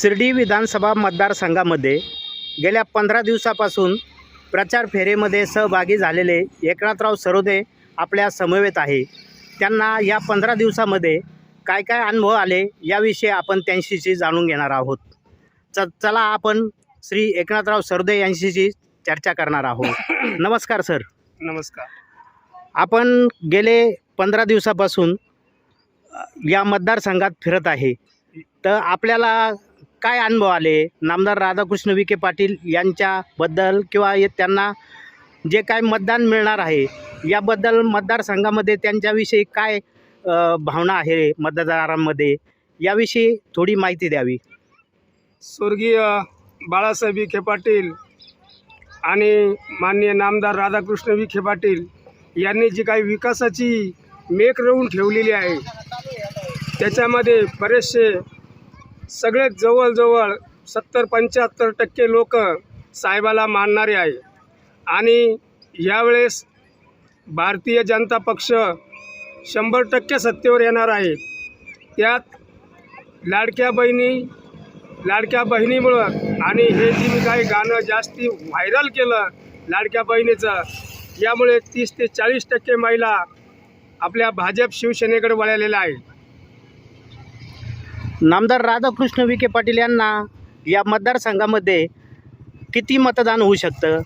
शिर्डी विधानसभा मतदारसंघामध्ये गेल्या पंधरा दिवसापासून प्रचार फेरीमध्ये सहभागी झालेले एकनाथराव सरोदे आपल्या समवेत आहे. त्यांना या पंधरा दिवसामध्ये काय काय अनुभव आले याविषयी आपण त्यांच्याशी जाणून घेणार आहोत. च चला आपण श्री एकनाथराव सरोदे यांच्याशी चर्चा करणार आहोत. नमस्कार सर. नमस्कार. आपण गेले पंधरा दिवसापासून या मतदारसंघात फिरत आहे. तर आपल्याला काय अनुभव आले? नामदार राधाकृष्ण विखे पाटील यांच्याबद्दल किंवा त्यांना जे काय मतदान मिळणार आहे याबद्दल मतदारसंघामध्ये त्यांच्याविषयी काय भावना आहे मतदारांमध्ये? याविषयी थोडी माहिती द्यावी. स्वर्गीय बाळासाहेब विखे पाटील आणि माननीय नामदार राधाकृष्ण विखे पाटील यांनी जी काही विकासाची मेक रवून ठेवलेली आहे त्याच्यामध्ये बरेचसे सगळे जवळजवळ सत्तर पंच्याहत्तर टक्के लोक साहेबाला मानणारे आहे. आणि यावेळेस भारतीय जनता पक्ष शंभर टक्के सत्तेवर येणार आहे. त्यात लाडक्या बहिणी लाडक्या बहिणीमुळं आणि हे जे मी काही गाणं जास्ती व्हायरल केलं लाडक्या बहिणीचं यामुळे तीस ते चाळीस टक्के महिला आपल्या भाजप शिवसेनेकडे वळलेल्या आहेत. नामदार राधाकृष्ण विखे पाटील यांना या मतदारसंघामध्ये किती मतदान होऊ शकतं?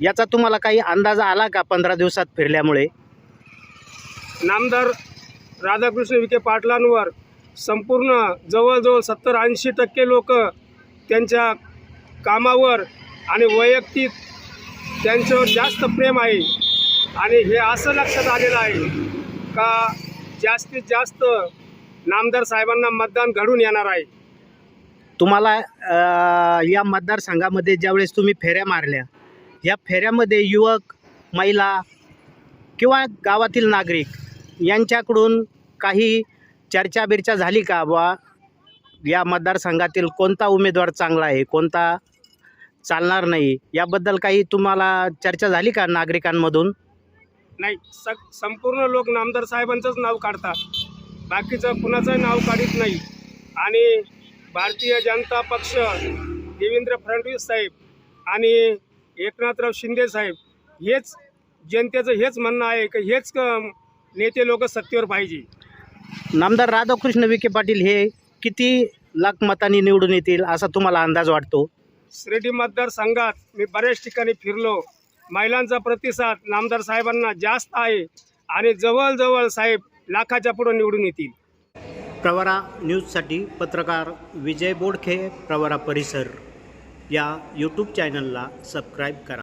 याचा तुम्हाला काही अंदाज आला का पंधरा दिवसात फिरल्यामुळे? नामदार राधाकृष्ण विखे पाटलांवर संपूर्ण जवळजवळ सत्तर ऐंशी टक्के लोक त्यांच्या कामावर आणि वैयक्तिक त्यांच्यावर जास्त प्रेम आहे. आणि हे असं लक्षात आलेलं आहे का जास्तीत जास्त नामदार साहेबांना मतदान घडून येणार आहे. तुम्हाला अ, या मतदारसंघामध्ये ज्यावेळेस तुम्ही फेऱ्या मारल्या या फेऱ्यामध्ये युवक महिला किंवा गावातील नागरिक यांच्याकडून काही चर्चा बिर्चा झाली का बा या मतदारसंघातील कोणता उमेदवार चांगला आहे कोणता चालणार नाही याबद्दल काही तुम्हाला चर्चा झाली का नागरिकांमधून? नाही स संपूर्ण लोक नामदार साहेबांचंच नाव काढतात. बाकीचं कुणाचंही नाव काढत नाही. आणि भारतीय जनता पक्ष देवेंद्र फडणवीस साहेब आणि एकनाथराव शिंदे साहेब हेच जनतेचं हेच म्हणणं आहे की हेच नेते लोक सत्तेवर पाहिजे. नामदार राधाकृष्ण विखे पाटील हे किती लाख मतांनी निवडून येतील असा तुम्हाला अंदाज वाटतो? शिर्डी मतदारसंघात मी बऱ्याच ठिकाणी फिरलो. महिलांचा प्रतिसाद नामदार साहेबांना जास्त आहे. आणि जवळजवळ साहेब लाखाच्या पुढं निवडून येतील. प्रवरा न्यूजसाठी पत्रकार विजय बोडखे प्रवरा परिसर. या यूट्यूब चॅनलला सबस्क्राईब करा.